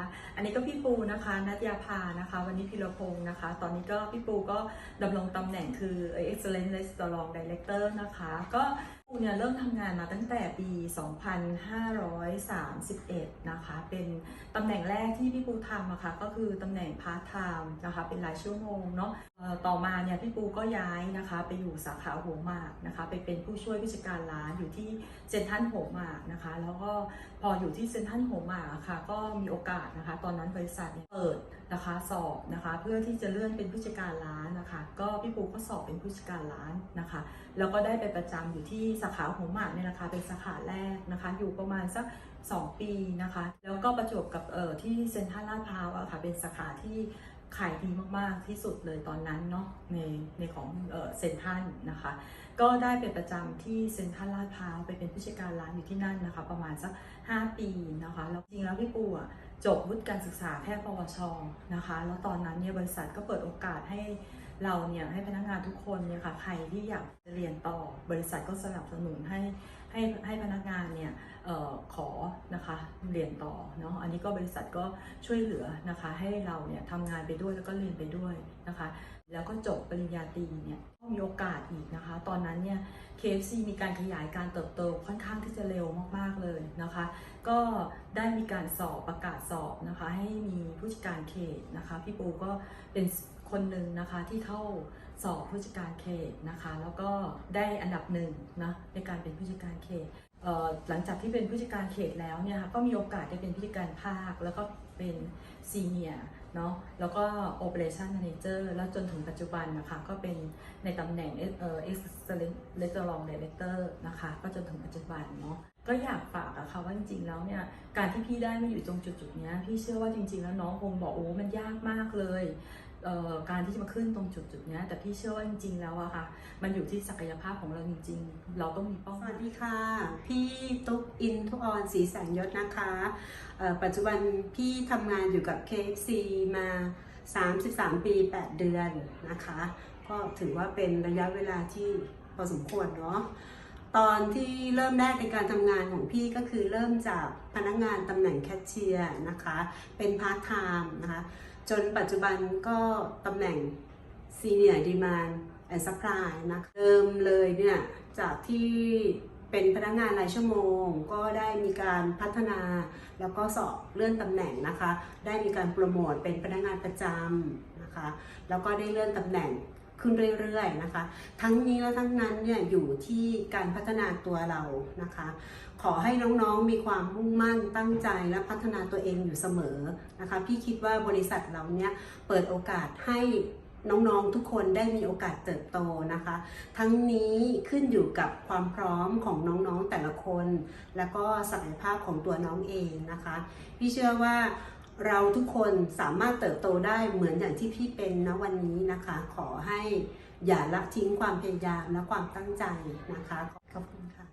ะอันนี้ก็พี่ปูนะคะนัทยาภานะคะ วันนี้พิรพงศ์นะคะ ตอนนี้ก็พี่ปูก็ดำรงตำแหน่งคือ Excellent Restaurant Director นะคะ ก็ ปูเนี่ยเริ่มทำงานมาตั้งแต่ปี 2531 นะคะ เป็นตำแหน่งแรกที่พี่ปูทำอะคะก็คือตำแหน่งพาร์ทไทม์นะคะเป็นรายชั่วโมงเนาะต่อมาเนี่ยพี่ปูก็ย้ายนะคะไปอยู่สาขาหัวหมากนะคะไปเป็นผู้ช่วยผู้จัดการร้านอยู่ที่เซนทรัลหัวหมากนะคะ แล้วก็พออยู่ที่เซนทรัลหัวหมากะค่ะก็มีโอกาสนะคะ ตอนนั้นบริษัทเนี่ยเปิด นะคะสอบนะคะเพื่อที่จะเลื่อนเป็นผู้จัดการร้านนะคะก็พี่ปูก็สอบเป็นผู้จัดการร้านนะคะแล้วก็ได้ไปประจำอยู่ที่สาขาหัวหมากเนี่ยนะคะเป็นสาขาแรกนะคะอยู่ประมาณสัก 2 ปีนะคะแล้วก็ประจวบกับเอ่อที่เซ็นทรัลลาดพร้าวอะค่ะเป็นสาขาที่ขายดีมาก ๆ ที่สุดเลยตอนนั้นเนาะในในของเอ่อเซ็นทรัลนะคะ ก็ได้เป็นประจำที่เซ็นทรัลลาดพร้าวไปเป็นผู้จัดการร้านอยู่ที่นั่นนะคะ ประมาณสัก 5 ปีนะคะ แล้วจริงแล้วพี่ปูอะ จบวุฒิการศึกษาแพทย์ปวชนะคะ แล้วตอนนั้นเนี่ยบริษัทก็เปิดโอกาสให้ เราเนี่ยให้พนักงานทุกคนเนี่ยค่ะใครที่อยากจะเรียนต่อบริษัทก็สนับสนุนให้ให้ให้พนักงานเนี่ยออขอนะคะเรียนต่อเนาะอันนี้ก็บริษัทก็ช่วยเหลือนะคะให้เราเนี่ยทำงานไปด้วยแล้วก็เรียนไปด้วยนะคะ แล้วก็จบปริญญาตรีเนี่ยก็มีโอกาสอีกนะคะ ตอนนั้นเนี่ย KFC มีการขยายการเติบโตค่อนข้างที่จะเร็วมากๆเลยนะคะ ก็ได้มีการสอบประกาศสอบนะคะ ให้มีผู้จัดการเขตนะคะ พี่ปูก็เป็น คนหนึ่งนะคะที่เข้าสอบผู้จัดการเขตนะคะ แล้วก็ได้อันดับหนึ่งนะในการเป็นผู้จัดการเขตหลังจากที่เป็นผู้จัดการเขตแล้วเนี่ยค่ะก็มีโอกาสได้เป็นผู้จัดการภาค แล้วก็เป็นซีเนียเนาะแล้วก็ Operation Manager แล้วจนถึงปัจจุบันนะคะก็เป็นในตำแหน่งเอ่อ Excellent Restaurant Director นะคะก็จนถึงปัจจุบันเนาะก็อยากฝากอะค่ะว่าจริงๆแล้วเนี่ยการที่พี่ได้มาอยู่ตรงจุดๆเนี้ยพี่เชื่อว่าจริงๆแล้วน้องคงบอกโอ้มันยากมากเลย การที่จะมาขึ้นตรงจุดจุดนี้แต่พี่เชื่อว่าจริงๆแล้วอะค่ะ มันอยู่ที่ศักยภาพของเราจริง ๆ เราต้องมีเป้าสวัสดีค่ะ พี่ตุ๊กอินทุออนสีแสงยศนะคะปัจจุบันพี่ทำงานอยู่กับ KFC มา 33 ปี 8 เดือนนะคะ ก็ถือว่าเป็นระยะเวลาที่พอสมควรเนาะตอนที่เริ่มแรกในการทำงานของพี่ก็คือเริ่มจากพนักงานตำแหน่งแคชเชียร์นะคะ เป็นพาร์ทไทม์นะคะ จนปัจจุบันก็ตำแหน่ง Senior Demand and Supply นะเดิมเลยเนี่ยจากที่เป็นพนักงานรายชั่วโมง ก็ได้มีการพัฒนา แล้วก็สอบเลื่อนตำแหน่งนะคะ ได้มีการโปรโมทเป็นพนักงานประจำนะคะ แล้วก็ได้เลื่อนตำแหน่ง ขึ้นเรื่อยๆนะคะ ทั้งนี้และทั้งนั้นเนี่ยอยู่ที่การพัฒนาตัวเรานะคะ ขอให้น้องๆมีความมุ่งมั่นตั้งใจและพัฒนาตัวเองอยู่เสมอนะคะ พี่คิดว่าบริษัทเราเนี่ยเปิดโอกาสให้น้องๆ ทุกคนได้มีโอกาสเติบโตนะคะ ทั้งนี้ขึ้นอยู่กับความพร้อมของน้องๆแต่ละคน แล้วก็ศักยภาพของตัวน้องเองนะคะ พี่เชื่อว่า เราทุกคนสามารถเติบโตได้เหมือนอย่างที่พี่เป็นนะวันนี้นะคะ ขอให้อย่าละทิ้งความพยายามและความตั้งใจนะคะ ขอบคุณค่ะ